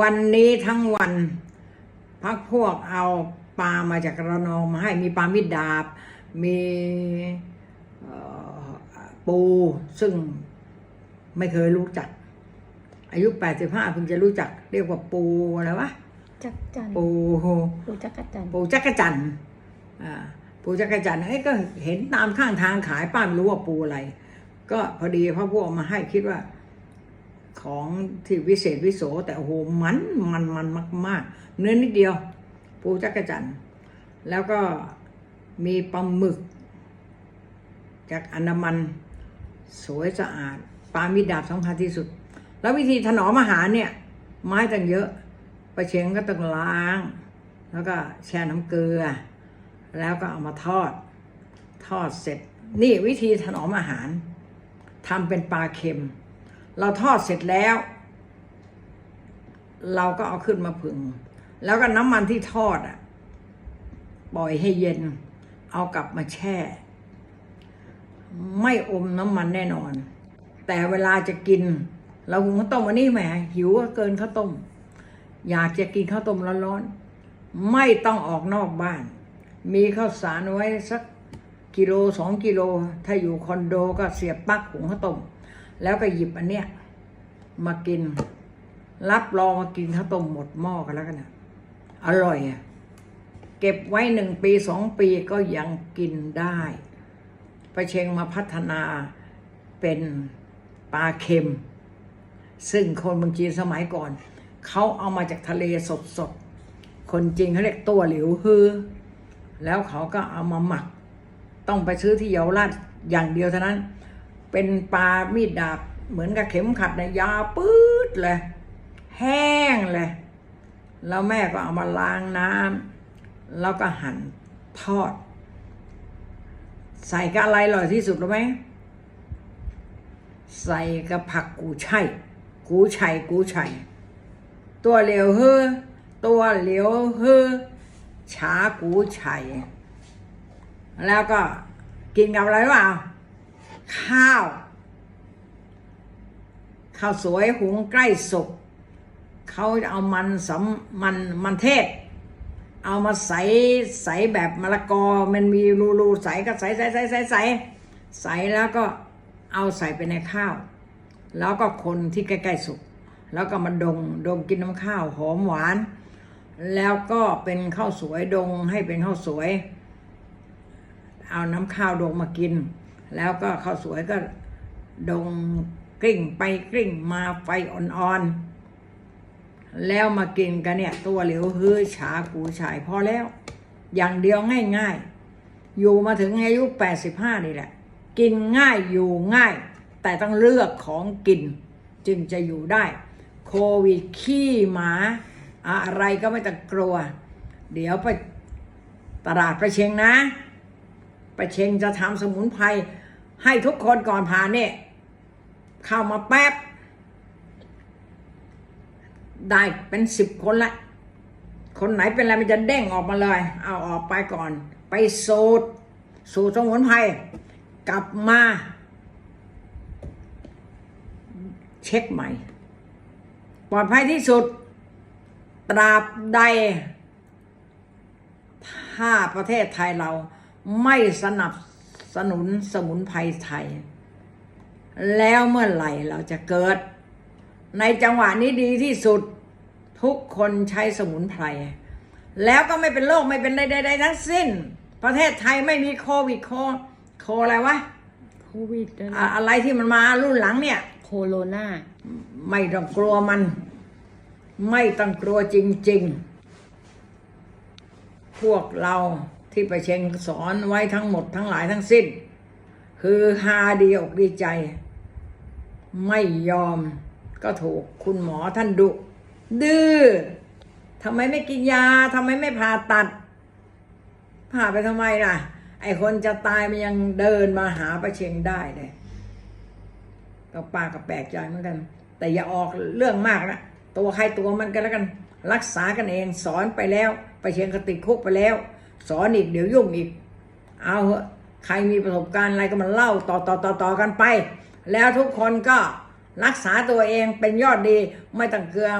วันนี้ทั้งวันพักพวกเอาปลามาจากระนองมาให้มีปลามิดดาบ มีเอ่อปูซึ่งไม่เคยรู้จัก อายุ 85เพิ่งจะรู้จัก เรียกว่าปูอะไรวะจักรจันทร์ปูปูจักรจันทร์ปูจักรจันทร์อ่าปูจักรจันทร์เอ้ยก็เห็นตามข้างทางขายป้าไม่รู้ว่าปูอะไร ก็พอดีพ่อพวกมาให้คิดว่า ของที่วิเศษวิโสแต่โอ้โหมันมันมันมาก ๆ เนื้อนิดเดียว ปูจักรจันแล้วก็มีปลาหมึก จากอันดามันสวยสะอาดปลามีดาบสำคัญที่สุด แล้ววิธีถนอมอาหารเนี่ย ไม้ตั้งเยอะปลาเชงก็ต้องล้าง แล้วก็แช่น้ำเกลือ แล้วก็เอามาทอด ทอดเสร็จ นี่วิธีถนอมอาหารทำเป็นปลาเค็ม เราทอดเสร็จแล้ว เราก็เอาขึ้นมาผึ่ง แล้วก็น้ำมันที่ทอดอะปล่อยให้เย็น เอากลับมาแช่ ไม่อมน้ำมันแน่นอน แต่เวลาจะกิน เราหุงข้าวต้มวันนี้แหมหิวเกินข้าวต้ม อยากจะกินข้าวต้มร้อนๆไม่ต้องออกนอกบ้าน มีข้าวสารไว้สักกิโลสองกิโล ถ้าอยู่คอนโดก็เสียบปลั๊กหุงข้าวต้ม แล้วก็หยิบอันเนี้ยมากิน รับรองมากินข้าวต้มหมดหม้อกันแล้วกันนะอร่อยอะเก็บไว้หนึ่งปีสองปีก็ยังกินได้ไปเชงมาพัฒนาเป็นปลาเค็ม ซึ่งคนเมืองจีนสมัยก่อน เขาเอามาจากทะเลสดๆ คนจริงเขาเรียกตัวหลิวฮือ แล้วเขาก็เอามาหมัก ต้องไปซื้อที่เยาวราชอย่างเดียวเท่านั้น เป็นปลามีดดาบเหมือนกับเข็มขัดนะยาวปื๊ดเลย แห้งเลย แล้วแม่ก็เอามาล้างน้ำแล้วก็หั่นทอด ใส่กับอะไรอร่อยที่สุดรู้ไหมใส่กับผักกูไช่กูไช่กูไช่ตัวเหลียวเฮอตัวเหลียวเฮือฉากูไช่แล้วก็กินกับอะไรวะ ข้าว ข้าวสวยหุงใกล้สุกเขาจะเอามันสำมันมันเทศ เอามาใส่ใส่แบบมะละกอมันมีรูรูใส่ก็ใส่ใส่ใส่ใส่ใส่ใส่แล้วก็เอาใส่ไปในข้าว แล้วก็คนที่ใกล้ๆสุกแล้วก็มาดงดงกินน้ำข้าวหอมหวาน แล้วก็เป็นข้าวสวยดงให้เป็นข้าวสวย เอาน้ำข้าวดงมากิน แล้วก็ข้าวสวยก็ดงกลิ้งไปกลิ้งมาไฟอ่อนๆ แล้วมากินกันเนี่ย ตัวเหลวฮือฉากูฉายพอแล้ว อย่างเดียวง่ายๆ อยู่มาถึงอายุ 85 นี่แหละ กินง่ายอยู่ง่าย แต่ต้องเลือกของกิน จึงจะอยู่ได้ โควิดขี้หมา อะไรก็ไม่ต้องกลัว เดี๋ยวไปตลาดประเชงนะ ประเชงจะทำสมุนไพรให้ทุกคนก่อนผ่านเนี่ย เข้ามาแป๊บ ได้เป็นสิบคนละ คนไหนเป็นอะไรมันจะเด้งออกมาเลย เอาออกไปก่อน ไปสูตร สูตรสมุนไพรกลับมา เช็คใหม่ ปลอดภัยที่สุด ตราบใด ถ้าประเทศไทยเรา ไม่สนับสนุนสมุนไพรไทย แล้วเมื่อไหร่เราจะเกิด ในจังหวะนี้ดีที่สุดทุกคนใช้สมุนไพร แล้วก็ไม่เป็นโรคไม่เป็นใดๆทั้งสิ้น ประเทศไทยไม่มีโควิดโคโคอะไรวะโควิดด้วยอะนะอะไรที่มันมารุ่นหลังเนี่ย โคโรนาไม่ต้องกลัวมัน ไม่ต้องกลัวจริง ๆ พวกเรา ที่ประเชงสอนไว้ทั้งหมดทั้งหลายทั้งสิ้น คือฮาดีอกดีใจ ไม่ยอมก็ถูกคุณหมอท่านดุ ดื้อทำไมไม่กินยาทำไมไม่ผ่าตัด ผ่าไปทำไมล่ะ ไอคนจะตายมันยังเดินมาหาประเชงได้เลยก็ป้าก็แปลกใจเหมือนกัน แต่อย่าออกเรื่องมากนะตัวใครตัวมันกันแล้วกัน รักษากันเองสอนไปแล้ว ไปเชียงกติดคุกไปแล้ว สอนอีกเดี๋ยวยุ่งอีก เอาเหอะใครมีประสบการณ์อะไรก็มันเล่าต่อต่อต่อต่อกันไป แล้วทุกคนก็รักษาตัวเองเป็นยอดดีไม่ต้องเกลือ